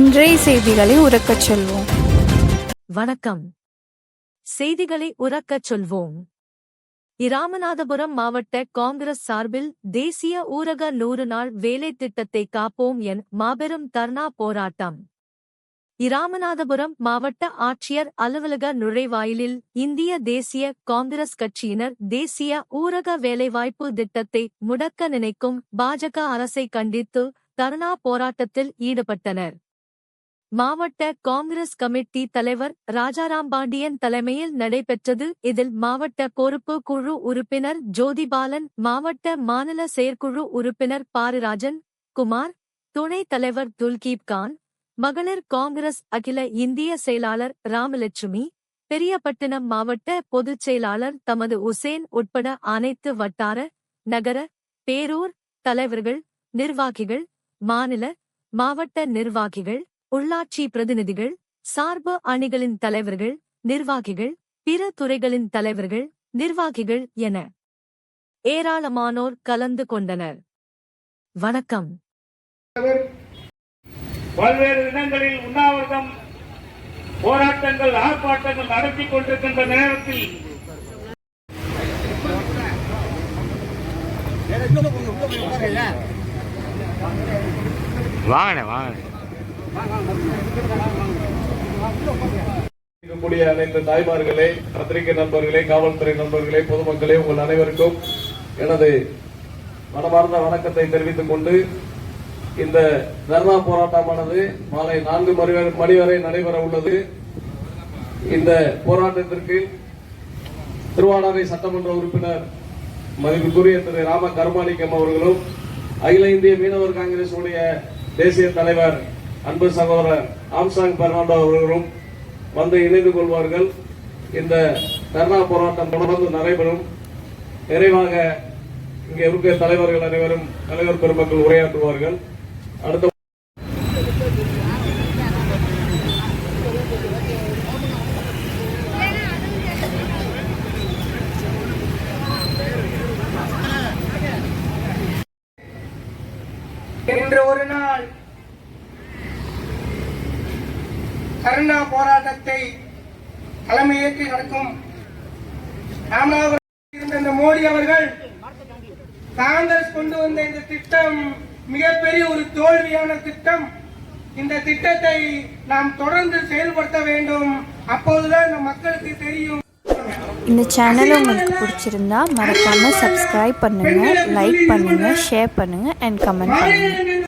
இன்றைய செய்திகளை உறக்கச் சொல்வோம். வணக்கம். செய்திகளை உறக்கச் சொல்வோம். இராமநாதபுரம் மாவட்ட காங்கிரஸ் சார்பில் தேசிய ஊரக நூறு நாள் வேலை திட்டத்தை காப்போம் என் மாபெரும் தர்ணா போராட்டம். இராமநாதபுரம் மாவட்ட ஆட்சியர் அலுவலக நுழைவாயிலில் இந்திய தேசிய காங்கிரஸ் கட்சியினர் தேசிய ஊரக வேலைவாய்ப்பு திட்டத்தை முடக்க நினைக்கும் பாஜக அரசை கண்டித்து தர்ணா போராட்டத்தில் ஈடுபட்டனர். மாவட்ட காங்கிரஸ் கமிட்டி தலைவர் ராஜாராம் பாண்டியன் தலைமையில் நடைபெற்றது. இதில் மாவட்ட பொறுப்பு குழு உறுப்பினர் ஜோதிபாலன் மாவட்ட மாநில செயற்குழு உறுப்பினர் பாரிராஜன் குமார் துணைத் தலைவர் துல்கீப் கான் மகளிர் காங்கிரஸ் அகில இந்திய செயலாளர் ராமலட்சுமி பெரியபட்டினம் மாவட்ட பொதுச் செயலாளர் தமது உசேன் உட்பட அனைத்து வட்டார நகர பேரூர் தலைவர்கள் நிர்வாகிகள் மாநில மாவட்ட நிர்வாகிகள் உள்ளாட்சி பிரதிநிதிகள் சார்பு அணிகளின் தலைவர்கள் நிர்வாகிகள் பிற துறைகளின் தலைவர்கள் நிர்வாகிகள் என ஏராளமானோர் கலந்து கொண்டனர். வணக்கம். பல்வேறு இடங்களில் உண்ணாவிரதம் போராட்டங்கள் ஆர்ப்பாட்டங்கள் நடத்தி கொண்டிருக்கின்ற நேரத்தில் வாங்கண்ணே வாங்கண்ணே இருக்கக்கூடிய அனைத்து தாய்மார்களே பத்திரிகை நண்பர்களே காவல்துறை நண்பர்களே பொதுமக்களே உங்கள் அனைவருக்கும் எனது மனமார்ந்த வணக்கத்தை தெரிவித்துக் கொண்டு இந்த தர்ணா போராட்டமானது மாலை நான்கு மணி வரை- நடைபெற உள்ளது. இந்த போராட்டத்திற்கு திருவாடானை சட்டமன்ற உறுப்பினர் மதிப்புக்குரிய திரு ராம கருமாணிக்கம் அவர்களும் அகில இந்திய மீனவர் காங்கிரசுடைய தேசிய தலைவர் அன்பு சகோதரர் ஆம்சாங் பெர்னாண்டோ அவர்களும் வந்து இணைந்து கொள்வார்கள். இந்த தர்ணா போராட்டம் தொடர்ந்து நடைபெறும். நிறைவாக இங்கே இருக்கிற தலைவர்கள் அனைவரும் தலைவர் பெருமக்கள் உரையாற்றுவார்கள். அடுத்த இன்று ஒரு நாள் கருணா போராட்டத்தை தலைமையேற்றி நடக்கும். இருந்த இந்த மோடி அவர்கள் காங்கிரஸ் கொண்டு வந்த இந்த திட்டம் மிகப்பெரிய ஒரு தோல்வியான திட்டம். இந்த திட்டத்தை நாம் தொடர்ந்து செயல்படுத்த வேண்டும். அப்போதுதான் இந்த மக்களுக்கு தெரியும். இந்த சேனல் உங்களுக்கு பிடிச்சிருந்தா மறக்காம சப்ஸ்கிரைப் பண்ணுங்க லைக் பண்ணுங்க ஷேர் பண்ணுங்க அண்ட் கமெண்ட் பண்ணுங்க.